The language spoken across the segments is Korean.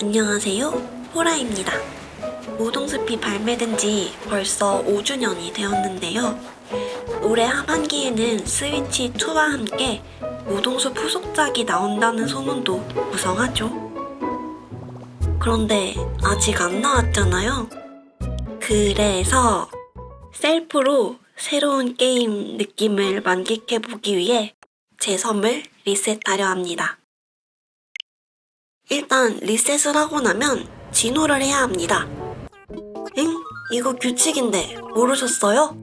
안녕하세요. 호라입니다. 우동숲이 발매된 지 벌써 5주년이 되었는데요. 올해 하반기에는 스위치 2와 함께 우동숲 후속작이 나온다는 소문도 무성하죠. 그런데 아직 안 나왔잖아요. 그래서 셀프로 새로운 게임 느낌을 만끽해보기 위해 제 섬을 리셋하려 합니다. 일단 리셋을 하고 나면 진호를 해야 합니다. 엥? 이거 규칙인데 모르셨어요?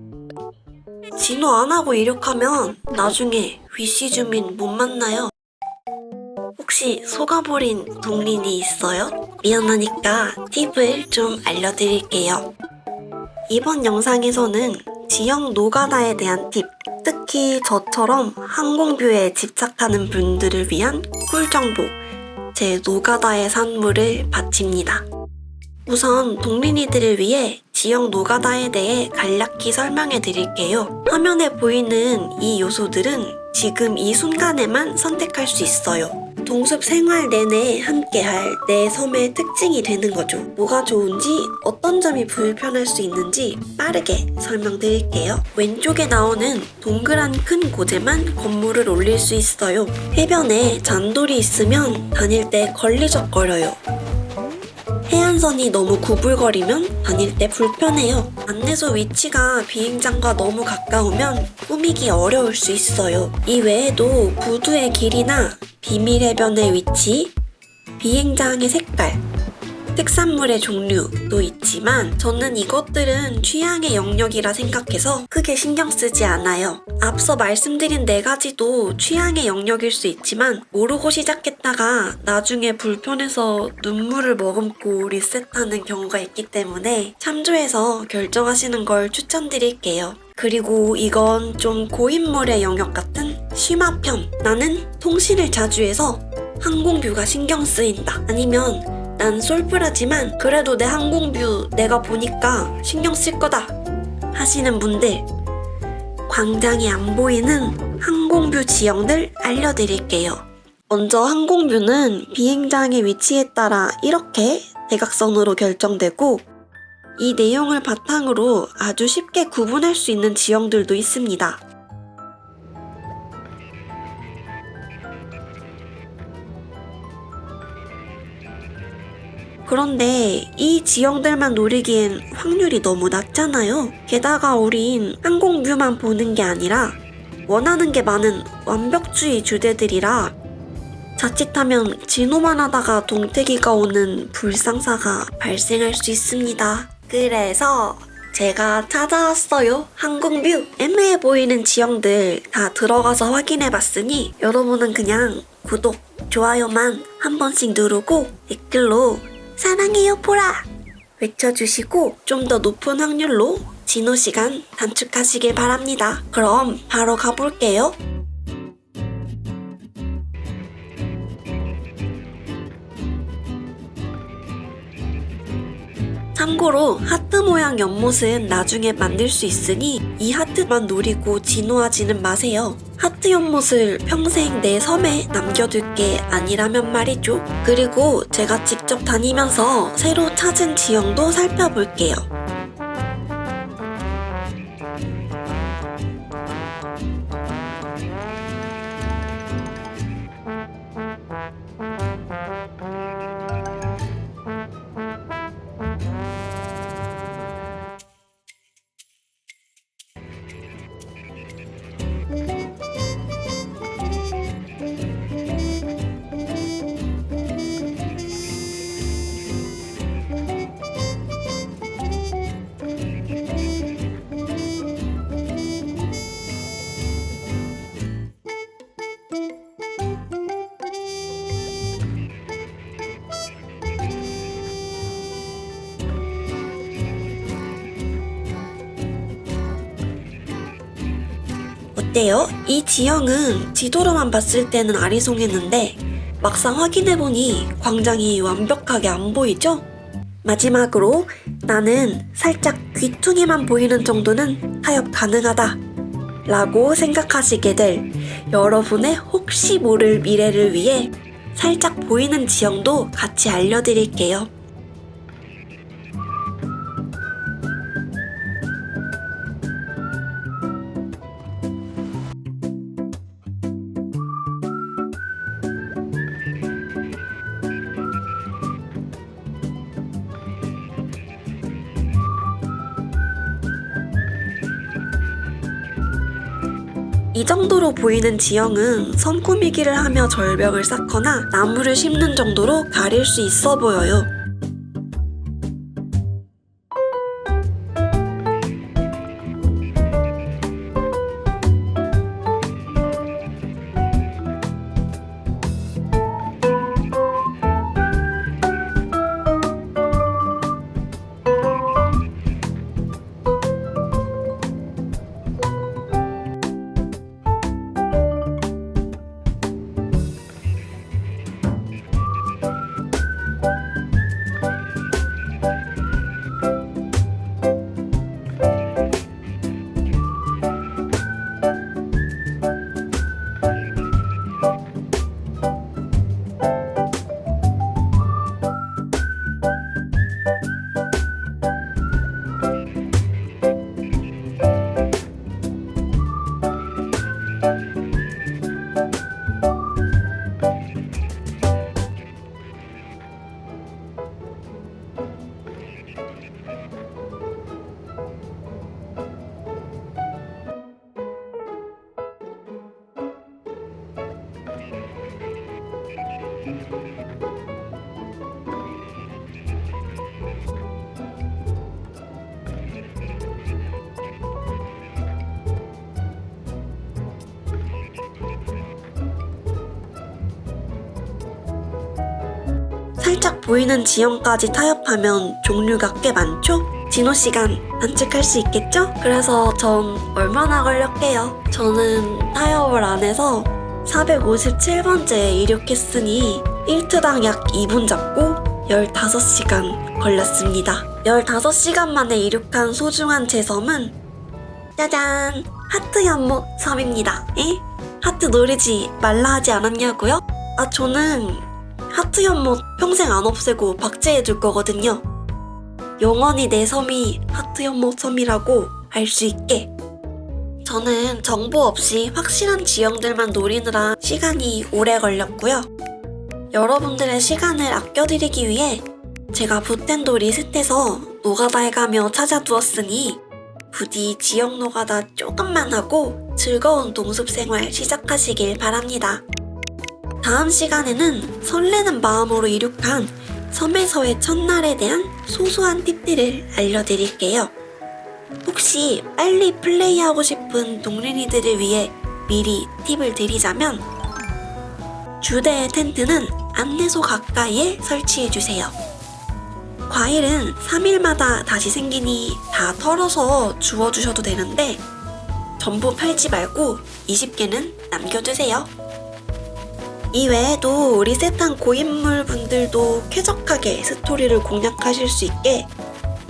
진호 안 하고 이륙하면 나중에 위시 주민 못 만나요. 혹시 속아버린 동린이 있어요? 미안하니까 팁을 좀 알려드릴게요. 이번 영상에서는 지역 노가다에 대한 팁, 특히 저처럼 항공뷰에 집착하는 분들을 위한 꿀 정보, 제 노가다의 산물을 바칩니다. 우선 동린이들을 위해 지역 노가다에 대해 간략히 설명해 드릴게요. 화면에 보이는 이 요소들은 지금 이 순간에만 선택할 수 있어요. 동숲 생활 내내 함께할 내 섬의 특징이 되는 거죠. 뭐가 좋은지, 어떤 점이 불편할 수 있는지 빠르게 설명드릴게요. 왼쪽에 나오는 동그란 큰 고제만 건물을 올릴 수 있어요. 해변에 잔돌이 있으면 다닐 때 걸리적거려요. 해안선이 너무 구불거리면 다닐 때 불편해요. 안내소 위치가 비행장과 너무 가까우면 꾸미기 어려울 수 있어요. 이 외에도 부두의 길이나 비밀 해변의 위치, 비행장의 색깔, 특산물의 종류도 있지만 저는 이것들은 취향의 영역이라 생각해서 크게 신경 쓰지 않아요. 앞서 말씀드린 네 가지도 취향의 영역일 수 있지만 모르고 시작했다가 나중에 불편해서 눈물을 머금고 리셋하는 경우가 있기 때문에 참조해서 결정하시는 걸 추천드릴게요. 그리고 이건 좀 고인물의 영역 같은 심화편. 나는 통신을 자주 해서 항공뷰가 신경 쓰인다. 아니면 난 솔프라지만 그래도 내 항공뷰 내가 보니까 신경 쓸 거다 하시는 분들 광장이 안 보이는 항공뷰 지형들 알려드릴게요. 먼저 항공뷰는 비행장의 위치에 따라 이렇게 대각선으로 결정되고 이 내용을 바탕으로 아주 쉽게 구분할 수 있는 지형들도 있습니다. 그런데 이 지형들만 노리기엔 확률이 너무 낮잖아요. 게다가 우린 항공뷰만 보는 게 아니라 원하는 게 많은 완벽주의 주제들이라 자칫하면 진호만 하다가 동태기가 오는 불상사가 발생할 수 있습니다. 그래서 제가 찾아왔어요. 항공뷰. 애매해 보이는 지형들 다 들어가서 확인해 봤으니 여러분은 그냥 구독, 좋아요만 한 번씩 누르고 댓글로 사랑해요 포라 외쳐주시고 좀 더 높은 확률로 진호 시간 단축하시길 바랍니다. 그럼 바로 가볼게요. 참고로 하트 모양 연못은 나중에 만들 수 있으니 이 하트만 노리고 진호하지는 마세요. 하트 연못을 평생 내 섬에 남겨둘 게 아니라면 말이죠. 그리고 제가 직접 다니면서 새로 찾은 지형도 살펴볼게요. 어때요? 이 지형은 지도로만 봤을 때는 아리송했는데 막상 확인해보니 광장이 완벽하게 안 보이죠? 마지막으로 나는 살짝 귀퉁이만 보이는 정도는 타협 가능하다 라고 생각하시게 될 여러분의 혹시 모를 미래를 위해 살짝 보이는 지형도 같이 알려드릴게요. 이 정도로 보이는 지형은 섬 꾸미기를 하며 절벽을 쌓거나 나무를 심는 정도로 가릴 수 있어 보여요. 살짝 보이는 지형까지 타협하면 종류가 꽤 많죠? 진호 시간 단축할 수 있겠죠? 그래서 전 얼마나 걸렸게요? 저는 타협을 안 해서 457번째에 이륙했으니 1트당 약 2분 잡고 15시간 걸렸습니다. 15시간 만에 이륙한 소중한 제 섬은 짜잔! 하트 연못 섬입니다. 에? 하트 노리지 말라 하지 않았냐고요? 아, 저는 하트 연못 평생 안 없애고 박제해 줄 거거든요. 영원히 내 섬이 하트 연못 섬이라고 알 수 있게. 저는 정보 없이 확실한 지형들만 노리느라 시간이 오래 걸렸고요. 여러분들의 시간을 아껴드리기 위해 제가 붓텐도 리셋해서 노가다 해가며 찾아두었으니 부디 지역 노가다 조금만 하고 즐거운 동숲 생활 시작하시길 바랍니다. 다음 시간에는 설레는 마음으로 이륙한 섬에서의 첫날에 대한 소소한 팁들을 알려드릴게요. 혹시 빨리 플레이하고 싶은 동린이들을 위해 미리 팁을 드리자면 주대의 텐트는 안내소 가까이에 설치해주세요. 과일은 3일마다 다시 생기니 다 털어서 주워주셔도 되는데 전부 팔지 말고 20개는 남겨두세요. 이 외에도 리셋한 고인물 분들도 쾌적하게 스토리를 공략하실 수 있게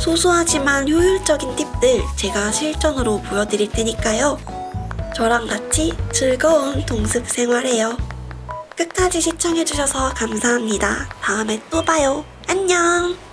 소소하지만 효율적인 팁들 제가 실전으로 보여드릴 테니까요. 저랑 같이 즐거운 동습 생활해요. 끝까지 시청해주셔서 감사합니다. 다음에 또 봐요. 안녕!